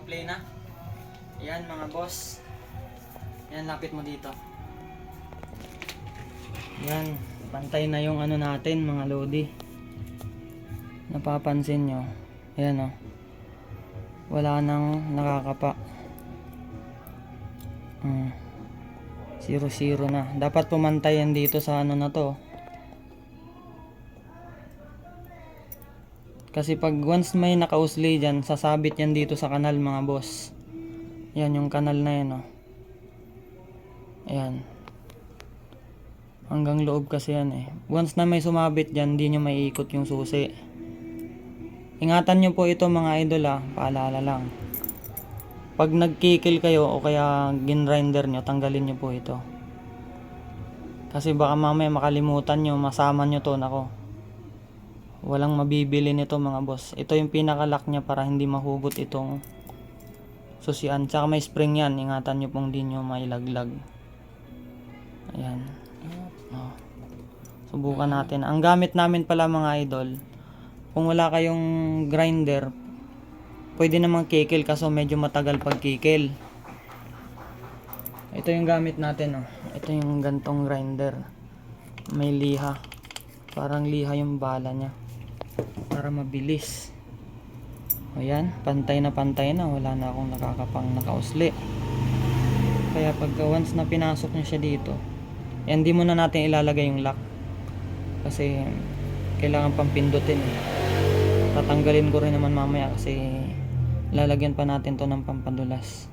Naka-play na. Yan mga boss. Yan, lapit mo dito. Yan, pantay na yung ano natin mga lodi. Napapansin nyo. Ayan o. Wala nang nakakapa. Hmm. Zero zero na. Dapat pumantay yan dito sa ano na to. Kasi pag once may nakausli dyan, sasabit yan dito sa kanal mga boss. Yan yung kanal na yan oh. Ayan. Hanggang loob kasi yan eh. Once na may sumabit dyan, di nyo maiikot yung susi. Ingatan nyo po ito mga idol ah. Paalala lang. Pag nagkikil kayo o kaya ginrinder nyo, tanggalin nyo po ito. Kasi baka mamaya makalimutan nyo, masama nyo to, nako. Walang mabibili nito mga boss. Ito yung pinakalock niya para hindi mahugot itong susian. Tsaka may spring yan. Ingatan nyo pong di nyo mailaglag. Ayan. Oh. Subukan natin. Ang gamit namin pala mga idol, kung wala kayong grinder, pwede namang kikil kaso medyo matagal pag kikil. Ito yung gamit natin. Oh. Ito yung gantong grinder. May liha. Parang liha yung bala niya. Para mabilis. O yan, pantay na pantay na. Wala na akong nakakapang nakausli. Kaya pagka once na pinasok niya siya dito, eh, hindi muna natin ilalagay yung lock. Kasi kailangan pang pindutin. Tatanggalin ko rin naman mamaya kasi lalagyan pa natin to ng pampadulas.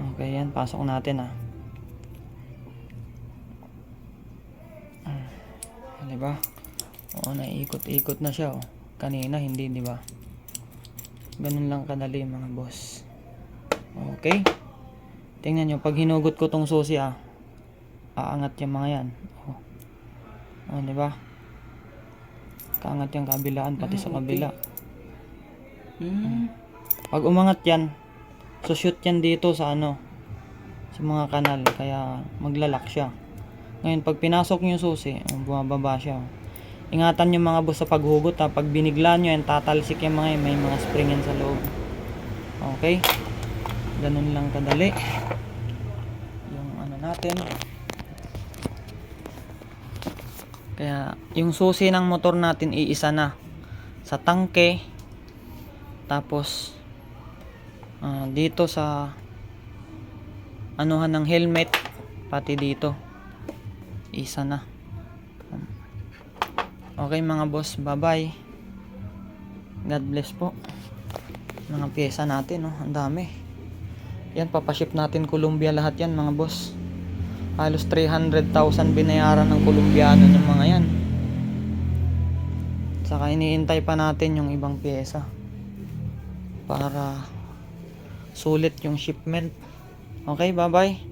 Okay, yan. Pasok natin ah. Ah, Di ba? Oo, naiikot-ikot na siya oh. Kanina hindi, di ba? Ganun lang kadali mga boss. Okay. Tingnan nyo, pag hinugot ko tong susi ah, aangat yung mga yan. Oh, oh di ba? Kaangat yung kabilaan pati sa kabila. Hmm. Pag umangat yan, so shoot yan dito sa ano, sa mga kanal, kaya maglalak siya. Ngayon, pag pinasok yung susi, oh, bumababa siya. oh. Ingatan nyo mga boss sa paghugot ha. Pag binigla nyo yan, tatalsik yung mga yan. May mga spring yan sa loob. Okay? Ganun lang kadali. Yung ano natin. Kaya, yung susi ng motor natin, iisa na. Sa tangke. Tapos, ah, dito sa anuhan ng helmet. Pati dito. Isa na. Okay mga boss, bye-bye. God bless po. Mga pyesa natin, no? Ang dami. Yan, papaship natin Columbia lahat yan, mga boss. Halos 300,000 binayaran ng Colombiano ng mga yan. Saka iniintay pa natin yung ibang pyesa. Para sulit yung shipment. Okay, bye-bye.